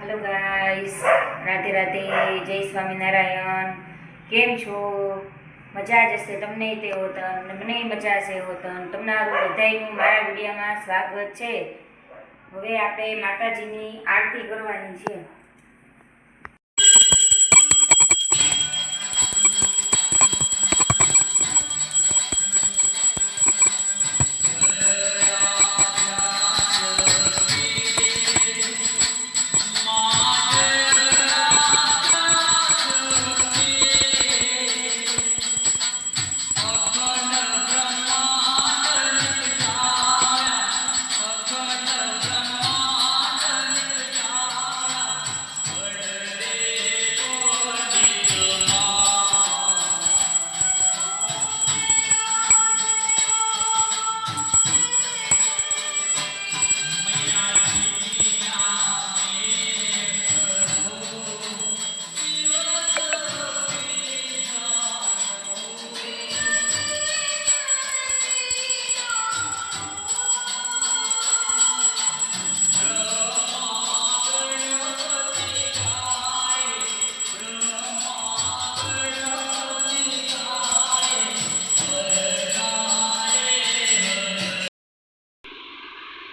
Hello guys Radhe Radhe. જય સ્વામિનારાયણ. કેમ છો? મજા જ હશે તમને તે હોતન મને મજા હશે હોતન તમારું બધાયનું મારા વિડીયામાં સ્વાગત છે. હવે આપણે માતાજીની આરતી કરવાની છે.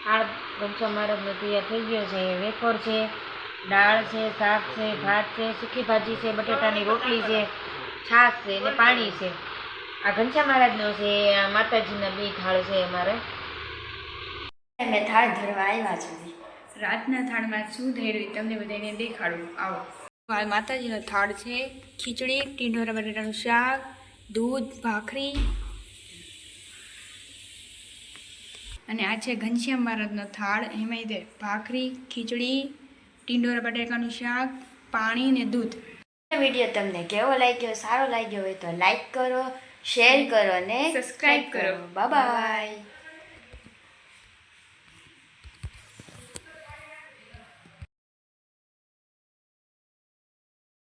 હાળ ગમછો મારકનો તૈયાર થઈ ગયો છે. વેફર છે દાળ છે શાક છે ભાત છે સૂકી ભાજી છે બટેટાની રોટલી છે છાશ છે ને પાણી છે. આ ઘનશ્યા મહારાજનો છે આ માતાજીના બે થાળ છે અમારે. અમે થાળ ધરવા આવ્યા છે રાતના થાળમાં શું થઈ તમને બધાને દેખાડું. આવો. આ માતાજીનો થાળ છે ખીચડી ટીંડોરા બટાટાનું શાક દૂધ ભાખરી અને આ છે ઘનશ્યામ મહારાજનો થાળ. એમાં તે ભાખરી ખીચડી ટીંડોરા બટાકાનું શાક પાણી ને દૂધ. વીડિયો તમને કેવો લાગ્યો? સારો લાગ્યો હોય તો લાઈક કરો શેર કરો ને સબસ્ક્રાઈબ કરો. Bye bye.